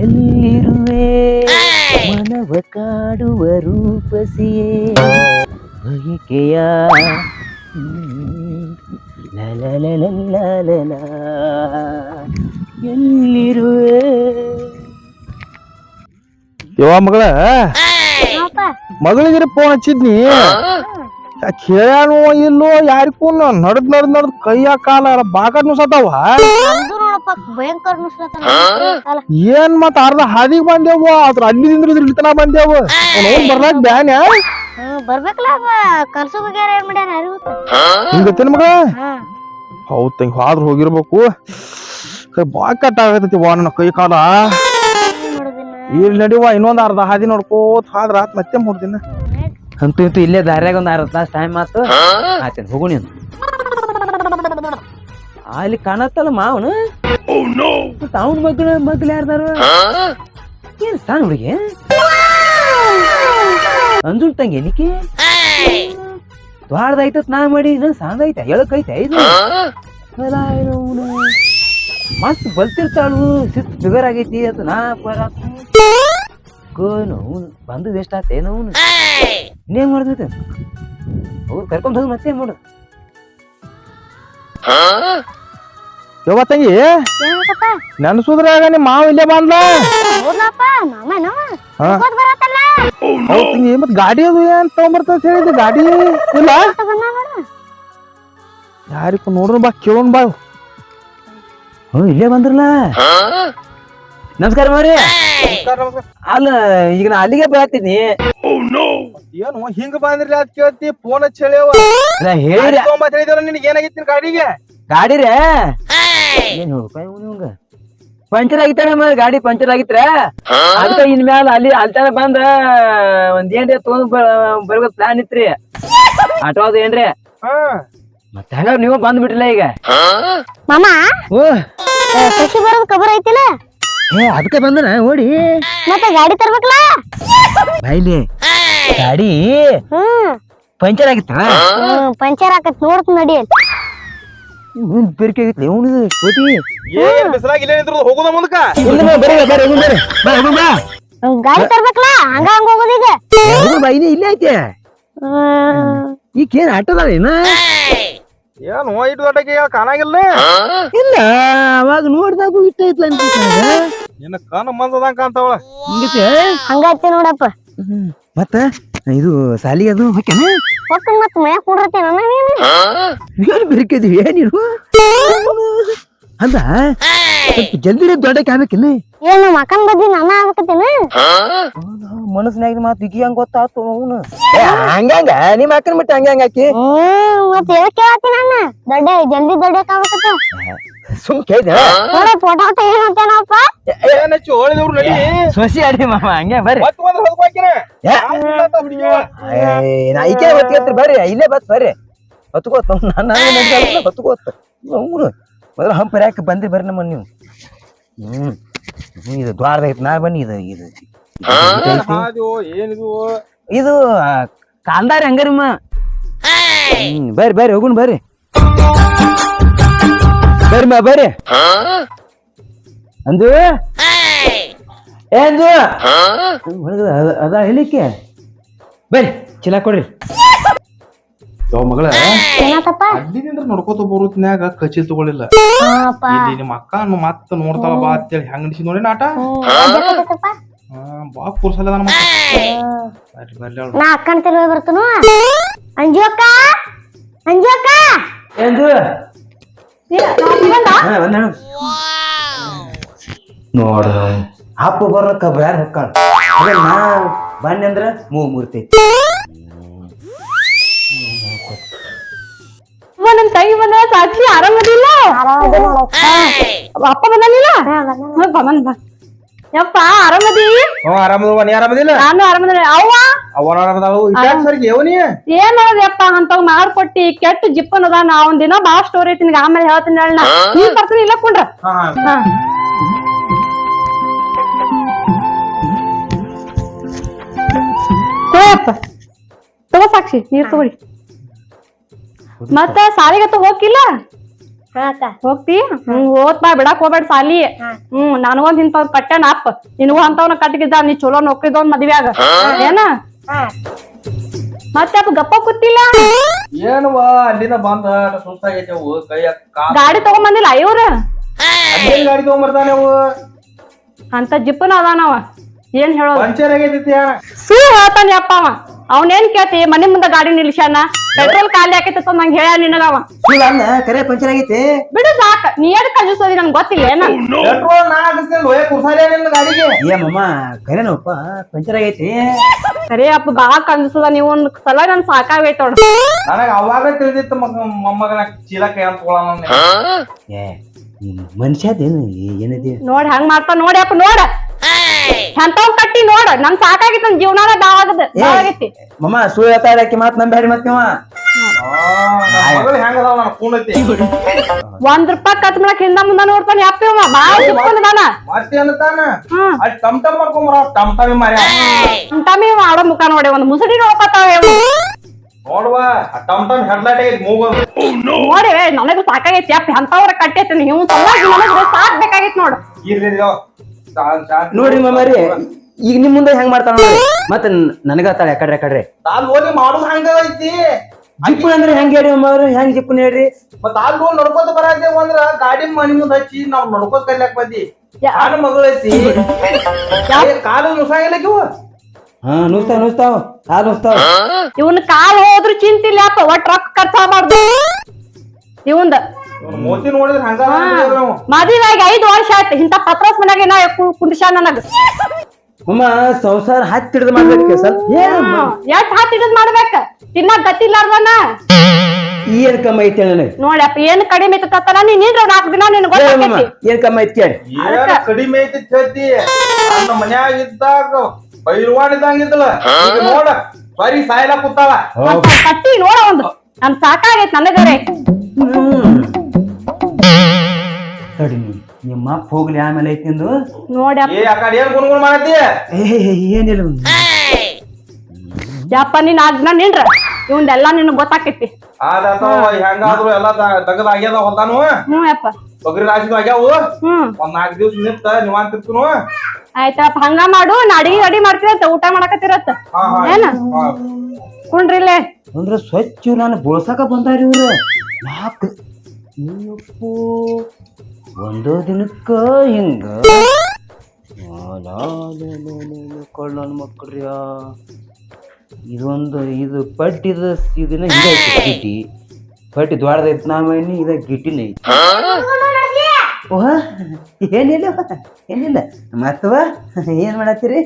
ಎಲ್ಲಿರುವೆ? ಮನವ ಕಾಡುವ ರೂಪಸಿಯೇ? ಬಯಕೆಯ? ಹ್ಮ್. ಲಲಲಲಲಲಲ. ಎಲ್ಲಿರುವೆ? ಯವ್ವ ಮಗಳ ಮಗಳಿಗಿರ ಫೋನ್ ಹಚ್ಚಿದ್ನಿ. ಕೇಳ್ಯಾನೋ ಇಲ್ಲೋ ಯಾರಿಗೂ ನಡ್ದ್ ನಡ್ದ್ ನಡ್ದ್ ಕೈಯ ಕಾಲ ಬಾಗನು ನುಸತಾವ ಭಯಂಕರ. ಏನ್ ಮತ್ ಅರ್ಧ ಹಾದಿ ಬಂದೇವ ಅದ್ರ ಅಲ್ಲಿ ಇಲ್ಲಿ ತನ ಬಂದೇವು. ಅವ್ನ್ ಬರ್ಲಾಕ್ ಬ್ಯಾನ್ಯಾ ಹ್ಮ್ ಬರ್ಬೇಕಲ್ಲ ಕಲ್ಸು ಬಗ್ಯಾರ ಏನ್ ಮಾಡ್ಯಾರ ಅರಿವು ಹಿಂಗತ್ತೇನ್ ಮಗ? ಹಾ. ಹೌದ್ ತಂಗ ಹಾದ್ರ ಹೋಗಿರ್ಬೇಕು. ಕೈ ಬಾ ಕಟ್ ಆಗತೈತಿ ವಾ ನನ್ನ ಕೈ ಕಾಲ. ಇಲ್ಲಿ ನಡಿವ ಇನ್ನೊಂದ್ ಅರ್ಧ ಹಾದಿ ನೋಡ್ಕೋತ ಹಾದ್ರ ಆತ್ ಮತ್ತೆ ಮೂರ್ದಿನ ಅಂತೂ ಇಂತೂ ಇಲ್ಲೇ ದಾರ್ಯಾಗ ಒಂದ್ ಅರ್ಧ ತಾಸು ಟೈಮ್ ಆತು. ಆಯ್ತೇನ್ ಹೋಗು ನೀನು. ಅಲ್ಲಿ ಕಾಣತ್ತಲ್ಲ ಮಾವನು? ಅವನ ಮಗ್ಳ ಮಗ್ಳು ಯಾರ್ದಾರ? ಏನ್ ಸಣ್ಣ ಹುಡುಗಿ? ಅಂದ್ರು ತಂಗಿ ಎನಿಕೆ ದ್ವಾರದೈತತ್ ನಾ ಮಾಡಿ ನನ್ ಸಾಂದ ಐತೆ ಎಳಕ್ ಐದು. ಮಸ್ತ್ ಬಲ್ತಿರ್ತಾಳು ಶಿಸ್ತು ಫಿಗರ್ ಆಗೈತಿ ಅಂತ ನಾ ಕೋನು ಅವ್ನು ಬಂದು ವೇಸ್ಟ್ ಆತ ಏನೋ ಅವನು. ಇನ್ನೇನ್ ಮಾಡ್ದೈತೆ ಅವ್ರು ಕರ್ಕೊಂಡ್ ಹೋಗಿ ಮತ್ತೆ ಮಾಡು ಯವ್ವ ತಂಗಿ? ಏನಪ್ಪ? ನೆನ್ಸುದ್ರಾಗ ನಿಮ್ ಮಾವ ಇಲ್ಲೇ ಬಂದ ಹೌದಪ್ಪ ಮಾಮ ನಾವ ಹಾ. ಹೋದ್ ಬರತ್ತಲ್ಲ? ಹೌದ್ ತಂಗಿ ಮತ್ ಗಾಡಿ ಅದು ಏನ್ ತಗೊಂಬರ್ತದ ಹೇಳಿದ್ದೆ ಗಾಡಿ ಇಲ್ಲ? ಯಾರಿಪ್ಪ ಯಾರಿಗೂ ನೋಡ್ರ ಬಾ ಕೇಳೋಣ ಬಾ. ಹ್ಞೂ ಇಲ್ಲೇ ಬಂದ್ರಲ್ಲ? ನಮಸ್ಕಾರ ಮಾರಿ ಅಲ್ಲ ಈಗ ನಾ ಅಲ್ಲಿಗೆ ಬರ್ತೀನಿ ಏನು ಹಿಂಗ ಬಂದ್ರಿ ಅದ್ ಕೇಳ್ತಿ ಫೋನ್ ಹಚ್ಚಿ ಹೇಳ್ಯಾವ. ನಾ ಹೇಳಿ ತೊಗೊಂಬತ್ ಹೇಳಿದವ್ರ ನಿನಗೆ ಏನಾಗಿತ್ತು ನಿನ್ ಗಾಡಿಗೆ? ಗಾಡಿ ರೇ. ಏನ್ ಹೇಳ್ಬೇಕ? ಇವಂಗ ಪಂಚರ್ ಆಗಿತ್ತಾನೆ ಮರ ಗಾಡಿ ಪಂಚರ್ ಆಗಿತ್ರ? ಅಂತ ಇನ್ ಮ್ಯಾಲ ಅಲ್ಲಿ ಅಲ್ತಾನ ಬಂದ ಒಂದ್ ಏನ್ರಿ ತಗೊಂಡ್ ಬರ್ಬೇಕು ಪ್ಲಾನ್ ಇತ್ರಿ? ಆಟೋ ಅದು ಏನ್ರಿ? ಹಾ. ಮತ್ತೆ ಹಂಗ ನೀವು ಬಂದ್ ಬಿಟ್ಟಿಲ್ಲ ಈಗ ಮಾಮ? ಶಶಿ ಬರೋದ್ ಕಬರ್ ಐತಿಲ್ಲ ಏ ಅದಕ್ಕೆ ಬಂದನ? ಓಡಿ. ಮತ್ತೆ ಗಾಡಿ ತರ್ಬೇಕಲ್ಲ? ಬೈಲಿ. ಗಾಡಿ ಪಂಚರ್ ಆಗಿತ್ತ? ಪಂಚರ್ ಹಾಕತ್ ನೋಡ್ತ ನಡಿ ಮುಂದ್ ಬೆರ್ಕೆ ಏನ್ ಬಿಸಲಾಗ ಇಲ್ಲೇ ನಿಂತ್ರು ಹೋಗುದ ಮುಂದಕ್ಕ? ಇಲ್ಲ ಬಾ ಬಾ. ಗಾಡಿ ತರ್ಬೇಕಲ್ಲ ಹಂಗ ಹಂಗ ಬಾ ಐತೆ. ಏನ ಏನು ಇಟ್ಟು ದೊಡ್ಡಕ್ಕೆ ಕಾಣಾಗಿಲ್ಲ? ಇಲ್ಲ ಅವಾಗ ನೋಡಿದಾಗ ಇಷ್ಟ ಐತ್ಲ ಅಂತ ನಿನ್ನ ಕಣ್ಣು ಮಂದದಂಗ ಕಾಣ್ತಾವಳ. ಹಿಂಗೈತೆ? ಹಂಗೈತಿ ನೋಡಪ್ಪ. ಮತ್ತ? ಇದು ಸಾಲಿ ಅದು ಹೊಕ್ಕೆನ? ಹೊಕ್ಕನ್ ಮತ್ ಮನ್ಯಾಗ ಏನು ಬೆರ್ಕಿದ್ವಿ ಏನಿರು ಅಲ್ಲ ಸ್ವಲ್ಪ ಜಲ್ದಿ ದೊಡ್ಡಕ್ಕೆ ಆಗ್ಬೇಕಿಲ್ಲ ಏನು ಮಕನ್ ಬದ್ದಿ ನಾನ ಆಗ್ಬೇಕತ್ತೇನ? ಮನಸ್ಸಿನಾಗ ಮಾತು ಈಗ ಹಂಗ ಗೊತ್ತಾತು ಅವನು. ಹಂಗಂಗ ನಿಮ್ಮ ಅಕ್ಕನ ಬಿಟ್ಟು ಹಂಗ ಹಂಗ ಹಾಕಿ ಹ್ಮ್ ಮತ್ ಎದಕ್ ಕೇಳತ್ತಿ ನನ್ನ? ದೊಡ್ಡ ಜಲ್ದಿ ದೊಡ್ಡ ಆಗ್ಬೇಕತ್ತ ಸುಮ್ ಕೇಳಿದೆ ನೋಡ ಫೋಟೋ ತೆಗಿನತ್ತೇನಪ್ಪ ಏನ್ ಹಚ್ಚಿ? ಹೋಳಿದವ್ರು ನಡಿ. ಸೊಸಿ ಅಡಿ ಮಾಮ ಹಂಗೆ ಬರ್ರಿ. ಮತ್ ಬಂದ್ರೆ ಹೋಗ್ಬೇಕಿನ ಏ, ಏ, ನಾ ಈಕೆ ಹೊತ್ಕೊತ್ರಿ ಬರ್ರಿ. ಇಲ್ಲೇ ಬತ್ ಬರ್ರಿ. ಹೊತ್ಕೋತ ನಾನು ಹೊತ್ಕೋತ. ಅವನು. ಮೊದಲು ಹಂಪರ್ ಯಾಕೆ ಬಂದ್ರಿ ಬರ್ರಿ ನಮ್ಮ ನೀವು. ಹ್ಮ್. ಹ್ಮ್, ಇದು ದ್ವಾರದ ಐತಿ ನಾ ಬನ್ನಿ ಇದು ಇದು ಇದು ಕಾಲ್ದಾರ ಹಾದು ಏನಿದು? ಇದು ಕಾಲ್ದಾರಿ ಹಂಗಾರಿಮ್ಮ ಬರ್ರಿ ಬರ್ರಿ ಹೋಗುನ್ ಬರ್ರಿ. ಬರ್ರಿ ಮಾ ಬರ್ರಿ. ಅಂದು? ಏನು ಅಂದು? ಹೇಳಿಕೆ. ಬರ್ರಿ ಚೀಲ ಕೊಡ್ರಿ. ಯಾವ ಮಗಳ? ಅಲ್ಲಿಂದ ನೋಡ್ಕೋತ ಬರುತ್ನ್ಯಾಗ ಕಚಿ ತಗೊಳಿಲ್ಲ ಇಲ್ಲಿ ನಿಮ್ಮ ಅಕ್ಕ ಮತ್ತ ನೋಡ್ತಾಳ ಬಾ ಅಂತೇಳಿ ಹೆಂಗ್ ನೋಡಿ ನಾಟ? ಬರ್ರಿ ಬರ್ಲಿ ಅವ್ಳು. ನಾ ಅಕ್ಕನ ಬರ್ತನು? ಅಂಜು ಅಕ್ಕ ಅಂಜು ಅಕ್ಕ ಎಂದು. ನೋಡ. ಅಪ್ಪ ಬರೋಕ ಬ್ಯಾರ ಹೊಕ್ಕಾಳ. ನಾ ಬನ್ನಿ ಅಂದ್ರ ಮೂರ್ತಿ ನನ್ ತಂಗಿ ಬಂದ ಸಾಕ್ಷಿ ಆರಾಮದಿಲ್ಲ. ಅಪ್ಪ ಬಂದಿಲ್ಲ ಬಂದ ಬಾ. ಯಪ್ಪ ಆರಾಮದಿ? ಹ್ಞೂ ಆರಾಮದವ ನೀ ಆರಾಮದಿಲ್ಲ? ನಾನು ಆರಾಮದಿಲ್ಲ ಅವ್ವ? ಅವನ ಆರಾಮದಾಳು. ಇಟ್ಯಾಕ್ ಸರ್ಗಿಯವನಿ ಏನ್ ಮಾಡೋದಪ್ಪ ಅಂತವ್ ಮಾಡ್ಕೊಟ್ಟಿ ಕೆಟ್ಟ ಜಿಪ್ಪನ್ ಅದ ನಾ ಒಂದ್ ದಿನ ಬಾಳ ಸ್ಟೋರಿ ಐತಿ ನಿನಗೆ ಆಮೇಲೆ ಹೇಳ್ತೀನಿ ಹೇಳ ನೀವ್ ಬರ್ತೀನಿ ಇಲ್ಲ ಕುಂಡ್ರ. ಹಾ ಹಾ. ತಗೋಯಪ್ಪ ತಗೋ ಸಾಕ್ಷಿ ನೀರ್ ತಗೊಳ್ಳಿ. ಮತ್ತ ಸಾಲಿಗತ್ತ ಹೋಗಿಲ್ಲ ಹೋಗ್ತಿ? ಹ್ಮ್ ಓದ್ ಬಾ ಬಿಡಾಕ್ ಹೋಗ್ಬೇಡ ಸಾಲಿ. ಹ್ಮ್ ನನಗೊಂದ್ ಇಂತ ಪಟ್ಟಣ ಅಪ್ಪ ನಿನಗೂ ಅಂತವ್ನ ಕಟ್ಟಿಗಿದ್ದ ನೀ ಚಲೋ ನೌಕರಿದೊಂದ್ ಮದ್ವ್ಯಾಗ. ಏನ? ಹಾ. ಮತ್ತೆ ಅಪ್ಪ ಗಪ್ಪ ಕೂತಿಲ್ಲ? ಏನ್ವಾ ಅಲ್ಲಿಂದ ಬಂದ ಸುಸ್ತಾಗೈತೆ ಅವು ಕೈ ಕಾಲ್ ಗಾಡಿ ತಗೊಂಬಂದಿಲ್ಲ ಇವ್ರ? ಅಲ್ಲೇನ್ ಗಾಡಿ ತಗೊಂಬರ್ತಾನೆ ಅವು. ಅಂತ ಜಿಪ್ಪನ ಅದಾನವ. ಏನ್ ಹೇಳೋದು? ಪಂಚರ್ ಆಗೈತಿ ಸುಳ್ಳು ಹೇಳ್ತಾನೆ ಅಪ್ಪ ಅವ. ಅವನೇನ್ ಕೇಳ್ತಿ? ಮನೆ ಮುಂದೆ ಗಾಡಿ ನಿಲ್ಸ್ಯಾನ? ಪೆಟ್ರೋಲ್ ಖಾಲಿ ಆಕೈತಿ ನಂಗೆ ಹೇಳ ನಿನಗವ ಅಲ್ಲ ಕರೆ ಪಂಚರ್ ಆಗೈತಿ. ಬಿಡು ಸಾಕ. ನೀ ಎಡ್ ಕಲಿಸೋದಿ ನಂಗೆ ಗೊತ್ತಿಲ್ಲ ಏನ? ಪೆಟ್ರೋಲ್ ನಾ ಹಾಕಿಸ್ತೀನಿ ನಿನ್ನ ಗಾಡಿಗೆ. ಏ ಮಮ್ಮ ಕರೆನಪ್ಪ ಪಂಚರ್ ಆಗೈತಿ. ಸರಿ ಅಪ್ಪ ಬಾ ಕಂಜಿಸದ ನೀವು ಒಂದ್ ಸಲ ನನ್ ಸಾಕಾಗೈತ ನೋಡು. ನನಗ ಅವಾಗ ತಿಳಿದಿತ್ತು ಮಗ ಮೊಮ್ಮಗನ ಚೀಲ ಕೈ ಅಂತ. ಏ ಮನುಷ್ಯದೇನು ಏನಿದೆ? ನೋಡ್ ಹಂಗ್ ಮಾಡ್ತಾ ನೋಡಿ ಅಪ್ಪ ನೋಡ. ಎಂತವ್ ಕಟ್ಟಿ ನೋಡ ನಮ್ ಸಾಕಾಗಿತ್ತು ಜೀವನ ಜೀವನಾನ ಬಾವಾಗದ ಬಾವಾಗೈತಿ ಮಮ್ಮ ಸುಳ್ಳು ಹೇಳ್ತಾ ಇರಕ್ಕೆ ಮಾತ್ ನಂಬ್ಯಾಡಿ ಮತ್ ನೀವ? ಒಂದ್ ರೂಪಾಯಿ ಕತ್ ಮಾಡಕ್ ಹಿಂದ ಮುಂದ ನೋಡ್ತಾನೆ ಅಪ್ಪ ಇವ ಬಾಳ ಚಿಕ್ಕಂದಾನ ಮತ್ತೆ ಅನ್ನತಾನ? ಹ್ಮ್ ಅಲ್ಲಿ ಟಮ್ ಟಮ್ ಮಾಡ್ಕೊಂಬರ ಟಮ್ ಟಮ್ ಮಾರ್ಯ ಟಮಿ ಮಾಡೋ ಮುಖ ನೋಡಿ ಒಂದ್ ಮುಸುಡಿ ನೋಡ್ಕೊತಾವ ನೋಡುವ ಆ ಟಮ್ ಟಮ್ ಹೆಡ್ಲೈಟ್ ಐತಿ ಮೂಗ. ನೋಡಿ ನನಗೂ ಸಾಕಾಗೈತಿ ಅಪ್ಪ ಎಂತವ್ರ ಕಟ್ಟೈತಿ ನೀವು ಸಾಕ್ ಬೇಕಾಗೈತಿ ನೋಡು. ಇರ್ಲಿ ನೋಡ್ರಿ ಮಮ್ಮರಿ ಈಗ ನಿಮ್ ಮುಂದೆ ಹೆಂಗ್ ಮಾಡ್ತಾರ ನೋಡ್ರಿ ಮತ್ತ ನನಗತ್ತಾಳೆ ಯಾಕಡ್ರೆ ಯಾಕಡ್ರೆ? ನಾಲ್ ಓದಿ ಮಾಡುದು ಹಂಗ ಐತಿ. ಜಿಪ್ಪು ಅಂದ್ರೆ ಹೆಂಗ್ ಹೇಳಿ ಹೆಂಗ್ ಜಿಪ್ಪು ಹೇಳ್ರಿ? ಮತ್ತ ಆಲ್ ನಡ್ಕೋತ ಬರಾಕ ಅಂದ್ರ ಗಾಡಿ ಮನಿ ಮುಂದ ಹಚ್ಚಿ ನಾವ್ ನಡ್ಕೋತ ಕಲ್ಯಾಕ್ ಬಂದಿ. ಯಾರ ಮಗಳ ಐತಿ. ಕಾಲು ನುಸಾಗಿಲ್ಲ ಇವು ಹಾ ನುಸ್ತಾವ ನುಸ್ತಾವ. ಕಾಲ್ ನುಸ್ತಾವ. ಇವನ್ ಕಾಲ್ ಹೋದ್ರು ಚಿಂತಿಲ್ಲ ಒಟ್ ರೊಕ್ಕ ಖರ್ಚಾಗಬಾರ್ದು ಇವಂದ ಇವ್ನ್ ಮೂತಿ ನೋಡಿದ್ರೆ ಹಂಗ ನಾವು ಮದುವೆಗೆ ಐದು ವರ್ಷ ಆಯ್ತು ಇಂತ ಪತ್ರಸ್ ಮನ್ಯಾಗ ನಾ ಕುಂಡಿಸ ನನಗ. ಅಮ್ಮ ಸಂಸಾರ ಹತ್ತಿ ಹಿಡಿದು ಮಾಡ್ಬೇಕು ಸರ್ ಏನ್ ಎಷ್ಟ್ ಹಾತ್ ಹಿಡಿದ್ ಮಾಡ್ಬೇಕ? ತಿನ್ನ ಗತ್ತಿಲ್ಲಾರ್ದನ ಏನ್ ಕಮ್ಮಿ ಐತಿ ನನಗೆ? ನೋಡಿ ಅಪ್ಪ ಏನ್ ಕಡಿಮೆ ಐತತ್ತಲ್ಲ ನೀನ್ ನಿಂದ್ರ ನಾಲ್ಕು ದಿನ ನಿನ್ ಹೇಳ ಗೊತ್ತಾಕೈತಿ. ಏನ್ ಕಮ್ಮಿ ಐತಿ ಕೇಳಿ. ಕಡಿಮೆ ಐತಿ ಹೇಳ್ತಿ ನನ್ನ ಮನ್ಯಾಗ ಇದ್ದಾಗ ಬೈರ್ವಾಡ್ ಇದ್ದಂಗಿದ್ದಲ್ಲ ಈಗ ನೋಡ ಬರೀ ಸಾಯಲ ಕೂತಾಳ. ಕಟ್ಟಿ ನೋಡ ಒಂದು. ನನ್ ಸಾಕಾಗೈತ್ ನನಗರೆ. ಹ್ಮ್. ತಡಿ. ನಿಮ್ಮ ಅಪ್ಪ ಹೋಗ್ಲಿ ಆಮೇಲೆ ಐತಿ ನಿಂದು? ನೋಡಿ ಅಪ್ಪ. ಏ ಆ ಕಡೆ ಏನ್ ಗುಣಗುಣ ಮಾಡತಿ ಏ ಏನಿಲ್ಲ. ಯಪ್ಪ ನೀನ್ ದಿನ ನಿನ್ರ ಇವಂದೆಲ್ಲ ನಿನ್ ಗೊತ್ತಾಕೈತಿ. ಆದಾತವ ಹೆಂಗಾದ್ರು ಎಲ್ಲ ತಗದ ಆಗ್ಯದ ಹೊಲ್ದಾನು? ಹ್ಮ್ ಯಪ್ಪ ತೊಗರಿ ರಾಶಿದು ಆಗ್ಯಾವು? ಹ್ಮ್. ಒಂದ್ ನಾಲ್ಕು ದಿವ್ಸ ನಿಂತ ನಿವಾಂತಿರ್ತನು ಆಯ್ತಪ್ಪ ಹಂಗ ಮಾಡು ನಾ ಅಡಿಗೆ ಅಡಿ ಮಾಡ್ತೀರಂತ ಊಟ ಮಾಡಕತ್ತಿರತ್ತ. ಹಾ ಹಾ ಏನ? ಹಾ. ಅಂದ್ರ ಸ್ವಚ್ಛ ನಾನು ಬೋಳ್ಸಾಕ ಬಂದಾರಿ ಇವ್ರು. ಯಾಕ ಅಯ್ಯಪ್ಪೋ. ಒಂದೋ ದಿನಕ್ಕ ಹಿಂಗ. ಕೊಳ್ಳನ್ ಮಕ್ಕಳ್ರಿ ಇದೊಂದು ಇದು ಪಟ್ಟಿದ ಇದನ್ನ ಹಿಂಗೈತಿ ಗಿಟಿ ಪಟ್ಟಿ. ದ್ವಾಡದೈತಿ ನಾ ಮಣ್ಣಿ ಇದ ಗಿಟಿನ ಐತಿ. ಓಹ ಏನಿಲ್ಲ ಏನಿಲ್ಲ. ಮತ್ತವ ಏನ್ ಮಾಡತ್ತೀರಿ?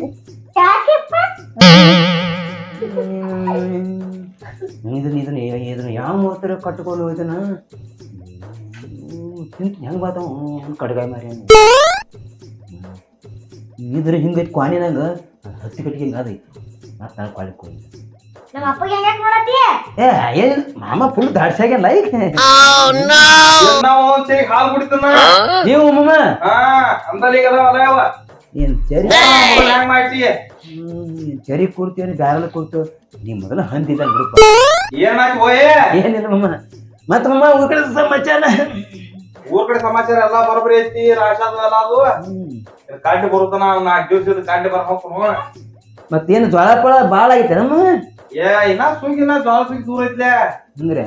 ಇದನ್ನ ಇದನ್ನ ಇದನ್ನ ಯಾವ ಮೂರ್ತರ ಕಟ್ಕೊಂಡು ಇದನ್ನ ಹೆಂಗ್ ಹೆಂಗ್ ಕಡ್ಗಾಯ್ ಮಾರಿ ಇದ್ರ ಹಿಂಗೈತಿ ಕ್ವಾಣಿನಾಗ ಹತ್ತಿ ಕಟ್ಟಿಗೆ ಹಿಂಗ ಅದೈತಿ ಮತ್ತೆ ನಾನು ಕ್ವಾಲಿ ಹೋಗಿ ನಮ್ಮ ಅಪ್ಪಗೆ ಹೆಂಗ್ ನೋಡತಿ ಏ ಏನ್ ಮಾಮ ಫುಲ್ ಲೈಕ್ ಈಗ ನಾವು ಹಾಲು ಕುಡಿತಾನ? ನೀವು ಈಗ ಅದಾವ ಅದಾವ ಏನ್ ಚರಿ? ಹೆಂಗೆ ಮಾಡ್ತಿ? ಚರಿ ಕೂರ್ತೀವಿ ಗಾರಲ್ಲ ಕೂರ್ತು ನೀ ಮೊದಲ ಬಿಡಪ್ಪ ಏನಾಯ್ತು ಏನಿಲ್ಲ ಮಮ್ಮ ಮತ್ತ ಮಮ್ಮ ಊರ್ ಕಡೆ ಸಮಾಚಾರ? ಊರ್ ಕಡೆ ಸಮಾಚಾರ ಎಲ್ಲಾ ಬರಬರಿ ಐತಿ ರಾಶಾದ ಎಲ್ಲ ಅದು. ಕಾಂಡಿ ಬರುತ್ತಾನ ನಾಲ್ಕು ದಿವಸ ಕಾಂಡಿ ಬರ್ಬೇಕು ಮತ್ತೇನು ಜ್ವಾಳ ಪಳ ಬಾಳ ಆಗೈತೆ ನಮ್ಮ? ಏ ಇನ್ನ ಸುಗಿನ ಜ್ವಾಳ ಸುಗಿ ದೂರ ಐತ್ಲೆ. ಅಂದ್ರೆ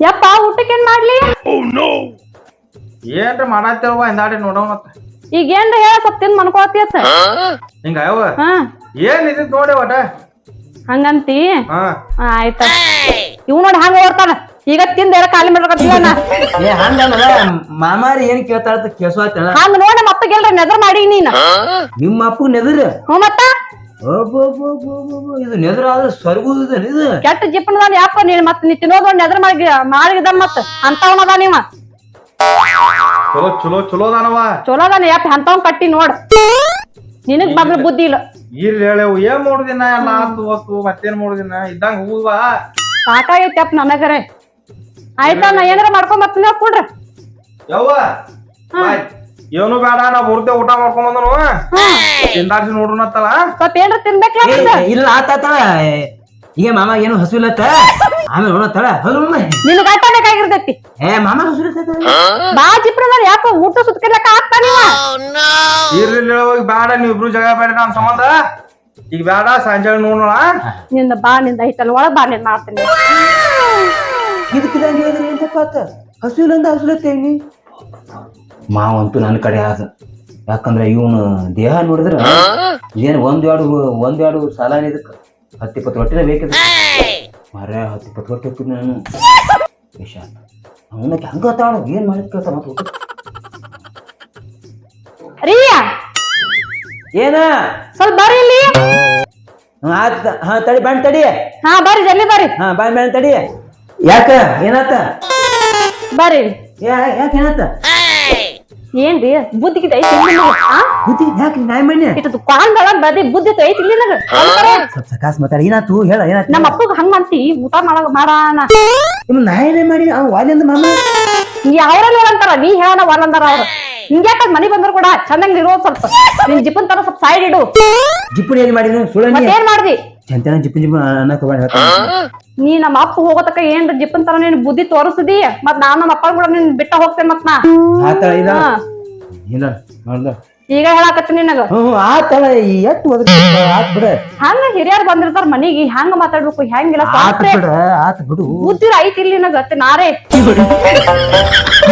ಯಪ್ಪ ಊಟಕ್ಕೆ ಏನ್ ಮಾಡ್ಲಿ? ಏನ್ರ ಮಾಡತ್ತೇವ ಹಿಂದಾಡಿ ನೋಡೋ ಮತ್ತ. ಈಗ ಏನ್ರ ಹೇಳ ಸ್ವಲ್ಪ ತಿಂದ್ ಮನ್ಕೊಳತಿ ಅತ್ತ. ಹಿಂಗ ಏನ್ ಇದ್ ನೋಡಿ ಒಟ ಹಂಗಂತಿ? ಹಾ. ಆಯ್ತ. ಇವ್ ನೋಡಿ ಹಂಗ ಓಡ್ತಾನ. ಈಗ ತಿಂದ ಎಲ್ಲ ಖಾಲಿ ಮಾಡ್ಬೇಕತ್ತಿಲ್ಲ ನಾ? ಏ ಹಂಗಲ್ಲ ಮಾಮಾರಿ ಏನ್ ಕೇಳ್ತಾಳ ಕೇಳ್ಸೋತಳ ಹಂಗ ನೋಡ ನಮ್ಮ ಅಪ್ಪಗೆಲ್ರ ನೆದರ್ ಮಾಡಿ ನೀನ್. ನಿಮ್ಮ ಅಪ್ಪಗ್ ನೆದರ್. ಹ್ಞೂ ಮತ್ತ? ಇದು ನೆದರ್ ಆದ್ರೆ ಸ್ವರ್ಗುದ ಇದು? ಕೆಟ್ಟ ಜಿಪ್ಪಣದ ಯಾಪ ನೀನ್ ಮತ್ತ ನೀ ತಿನ್ನೋದು ನೆದ್ರ ಮಾಡಿ ಮಾಡಿದ ಮತ್ತ. ಅಂತವನದ ನೀವ ಚಲೋ ಚಲೋ ಚಲೋ ಅದಾನವ. ಚಲೋ ಅದಾನ ಯಪ್ಪ ಅಂತವನ್ ಕಟ್ಟಿ ನೋಡ್. ನಿನಗ್ ಮೊದ್ಲು ಬುದ್ಧಿ ಇಲ್ಲ. ಇಲ್ಲಿ ಹೇಳೇವು ಏನ್ ಮಾಡುದಿನ ಎಲ್ಲ ಆತು ಹೊತ್ತು ಮತ್ತೇನ್ ಮಾಡುದಿನ ಇದ್ದಂಗ ಹೂವ. ಸಾಕಾಗೈತಿ ಅಪ್ಪ ನನಗರೆ. ಆಯ್ತಾ ನಾ ಏನಾರ ಮಾಡ್ಕೊಂಡ್ ಬರ್ತೀನಿ ಕೊಡ್ರಿ. ಯವ್ವ ಬಾಯ್. ಏನು ಬೇಡ ನಾ ಬುರ್ದೆ ಊಟ ಮಾಡ್ಕೊಂಡ್ ಬಂದನು. ತಿಂದಾಡ್ಸಿ ನೋಡ್ರನತ್ತಲ್ಲ ಸ್ವಲ್ಪ ಏನ್ರ ತಿನ್ಬೇಕಲ್ಲ ಏ? ಇಲ್ಲ ಆತಾತ ಈಗ ಮಾಮ ಏನು ಹಸುಲತ್ತ ಆಮೇಲೆ ನೋಡತ್ತಳ ತಳ ಹೌದು ಮಾಮ. ನಿನ್ ಗಟ್ಟ ಬೇಕಾಗಿರ್ತೈತಿ ಏ ಮಾಮ ಹಸುಲತ್ತ ಬಾ ಜಿಪ್ರ ಯಾಕೋ ಊಟ ಸುತ್ಕರ್ಲಕ್ಕ ಆಗ್ತಾನ ಇರ್ಲಿಲ್ಲ ಹೋಗಿ ಬೇಡ ನೀವ್ ಇಬ್ರು ಜಗ ಬೇಡ ನಮ್ ಸಂಬಂಧ. ಈಗ ಬೇಡ ಸಂಜೆ ನೋಡೋಣ ನಿನ್ನ ಬಾ ನಿಂದ ಐತಲ್ ಒಳಗ್ ಬಾ ನಿನ್ ಮಾಡ್ತೀನಿ. ಇದಕ್ಕಿದಂಗೆ ಹೇಳಿದ್ರೆ ಏನ್ ತಪ್ಪಾತ ಹಸುಲಂದ ಹಸುಲತ್ತೇನಿ ಮಾವಂತೂ ನನ್ನ ಕಡೆ ಆದ. ಯಾಕಂದ್ರೆ ಇವನು ದೇಹ ನೋಡಿದ್ರ ಏನ್ ಒಂದ್ ಎರಡು ಒಂದ್ ಎರಡು ಸಾಲ ಇದಕ್ಕೆ? ಹತ್ತಿಪ್ಪತ್ತು ಹೊಟ್ಟೆನೇ ಬೇಕಿದೆ ಮರ ಹತ್ತಿಪ್ಪತ್ತು ಹೊಟ್ಟೆ ಹೋಗ್ತೀನಿ ನಾನು. ವಿಷ. ಅವನಕ್ಕೆ ಹಂಗ ತಾಳು ಏನ್ ಮಾಡಿದ ಕೆಲಸ ಮತ್ತು ಏನ? ಸ್ವಲ್ಪ ಬರ್ರಿ ಇಲ್ಲಿ. ಹಾ ತಡಿ ಬಂದ್ ತಡಿ. ಹಾ ಬರ್ರಿ ಜಲ್ದಿ ಬರ್ರಿ. ಹಾ ಬಾಯ್ ಮೇಲೆ ತಡಿ. ಯಾಕ? ಏನಾತ? ಬರ್ರಿ ಯಾಕ ಏನಾತ? ಏನ್ರಿ? ಬುದ್ಧಿ ಐತಿ? ಬುದ್ಧಿ ಯಾಕ್ರಿ ನಾಯಿ ಮಣ್ಣೆ? ಇಟ್ಟು ದುಕಾನ್ದೊಳಗ ಬದಿ ಬುದ್ಧಿ ಐತಿ ಇಲ್ಲಿ ನನಗ ಸ್ವಲ್ಪ ಸಕಾಸ್ ಮಾತಾಡ. ಏನಾತು? ಹೇಳ ಏನಾತ? ನಮ್ಮ ಅಪ್ಪಗ ಹಂಗ ಅಂತಿ ಊಟ ಮಾಡ ಮಾಡಾನ. ಇವ್ ನಾಯಿನೇ ಮಾಡಿ ಅವ ವಾಲಿಂದ ಮಾಮ. ಅವ್ರಲ್ಲಿ ಅಂತಾರ ನೀ ಹೇಳನ ವಾಲಂದಾರ ಅವ್ರು. ಹಿಂಗ್ಯಾಕ ಮನಿ ಬಂದ್ರು ಕೂಡ ಚೆನ್ನಾಗಿ ಇರೋ ಸ್ವಲ್ಪ. ನಿನ್ ಜಿಪ್ಪನ್ ತರ ಸ್ವಲ್ಪ ಸೈಡ್ ಇಡು. ಜಿಪ್ಪನ್ ಏನ್ ಮಾಡಿದ್ರು ಸುಳ್ಳ ಮಾಡಿದ್ವಿ ಮತ್ತೇನ್ ಮಾಡ್ದಿ? ಚಂತನ ಜಿಪ್ಪಿನ ಜಿಪ್ಪು ಅನ್ನಕ್ ನೀ ನಮ್ಮ ಅಪ್ಪ ಹೋಗೋತಕ ಏನ್ರ ಜಿಪ್ಪನ್ ತರ ನೀನ್ ಬುದ್ಧಿ ತೋರಿಸಿದಿ? ಮತ್ ನಾನ್ ನಮ್ಮ ಅಪ್ಪ ಕೂಡ ನಿನ್ ಬಿಟ್ಟ ಹೋಗ್ತೇನೆ ಮತ್ ನಾ. ಆತಳ ಇಲ್ಲ ಹಾ. ಇಲ್ಲ ನೋಡ್ದ. ಈಗ ಹೇಳಾಕತ್ತೀನಿ ನಿನಗ. ಹ್ಮ್ ಹ್ಮ್, ಆತಳ ಎಟ್ಟು ಒದಗ ಆತ್ ಬಿಡ. ಹಂಗ ಹಿರಿಯರ್ ಬಂದಿರ್ತಾರ ಮನಿಗೆ ಹೆಂಗ ಮಾತಾಡ್ಬೇಕು ಹೆಂಗಿಲ್ಲ ಆತ್ ಬಿಡ ಆತ್ ಬಿಡು. ಬುದ್ಧಿ ಐತಿ ಇಲ್ಲಿ ನಿನಗ ಅತ್ತೆ ನಾರೇ.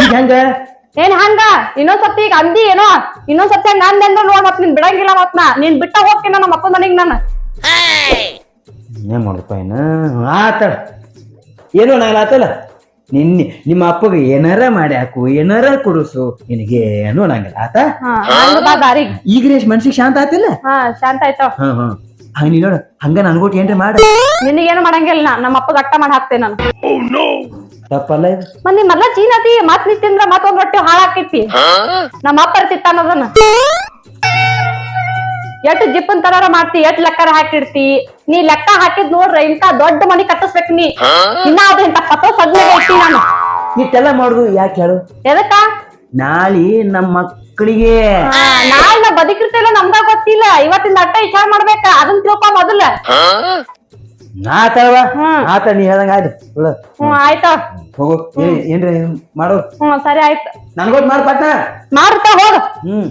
ಈಗ ಹೆಂಗ? ಏನ್ ಹಂಗ? ಇನ್ನೊಂದ್ ಸತಿ ಈಗ ಅಂದಿ ಏನೋ? ಇನ್ನೊಂದ್ ಸತಿ ಹಂಗ ಅಂದೆ ಅಂದ್ರೆ ನೋಡ್ ಮತ್ ನಿನ್ ಬಿಡಂಗಿಲ್ಲ ಮತ್ ನಾ. ನೀನ್ ಬಿಟ್ಟ ಹೋಗ್ತೀನಿ ನಮ್ಮ ಅಪ್ಪ ಮನೆಗ್ ನಾನು. ಏನ್ ಮಾಡಪ್ಪ ಏನ ಆತಳ ಏನು ನಾನು ಆತಲ್ಲ? ನಿನ್ನೆ ನಿಮ್ಮ ಅಪ್ಪಗೆ ಏನಾರ ಮಾಡಿ ಹಾಕು ಏನಾರ ಕೊಡಿಸು ನಿನಗೆ ಏನು ಅನ್ನಂಗಿಲ್ಲ ಆತ? ಈಗ ರೇಷ್ ಮನ್ಸಿಗೆ ಶಾಂತ ಆತಿಲ್ಲ? ಹಾ ಶಾಂತ ಆಯ್ತಾವ ಹಾ ಹಾ. ಹಂಗ ನೀ ನೋಡ ಹಂಗ ನನ್ಗೊಟ್ಟು ಏನ್ರಿ ಮಾಡ. ನಿನಗೇನು ಮಾಡಂಗಿಲ್ಲ ನಾ ನಮ್ಮ ಅಪ್ಪಗೆ ಅಟ್ಟ ಮಾಡಿ ಹಾಕ್ತೇನೆ ನಾನು. ತಪ್ಪಲ್ಲ ಇದು. ಮತ್ ನೀ ಮೊದ್ಲ ಚೀನ್ ಅತಿ ಮತ್ ನೀ ತಿಂದ್ರ ಮತ್ತೊಂದ್ ರೊಟ್ಟಿ ಹಾಳಾಕೈತಿ. ನಮ್ಮ ಅಪ್ಪ ತಿತ್ತಾನ ಅದನ್ನ. ಎಷ್ಟ್ ಜಿಪ್ಪನ್ ತರಾರ ಮಾಡ್ತಿ ಎಷ್ಟ್ ಲೆಕ್ಕಾರ ಹಾಕಿಡ್ತಿ? ನೀ ಲೆಕ್ಕ ಹಾಕಿದ್ ನೋಡ್ರ ಇಂತ ದೊಡ್ಡ ಮನಿ ಕಟ್ಟಿಸ್ಬೇಕ್ ನೀ. ಇನ್ನ ಅದು ಇಂತ ಪತ್ತೋ ಸದ್ನಾಗ ಐತಿ ನಾನು. ಇಷ್ಟೆಲ್ಲ ಮಾಡುದು ಯಾಕೆ ಹೇಳು? ಎದಕ್ಕ? ನಾಳಿ ನಮ್ಮ ಮಕ್ಕಳಿಗೆ ಆ, ನಾಳೆ ನಾ ಬದುಕಿರ್ತಿಲ್ಲ ನಮ್ಗ ಗೊತ್ತಿಲ್ಲ. ಇವತ್ತಿಂದ ಅಟ್ಟ ಇಚಾರ ಮಾಡ್ಬೇಕ. ಅದನ್ ತಿಳ್ಕೊ ಮೊದಲ. ನಾ ಹ್ಮ್. ಆತ ನೀ ಹೇಳ್ದಂಗ ಆಯ್ತು. ಹ್ಮ್ ಆಯ್ತಾ. ಹೋಗು. ಏನ್ರಿ ಮಾಡೋ. ಹ್ಮ್ ಸರಿ ಆಯ್ತು. ನನ್ಗೊಟ್ಟು ಮಾಡ್ ಪಟ್ಟ ಮಾಡ್ತಾ ಹೋಗ. ಹ್ಮ್.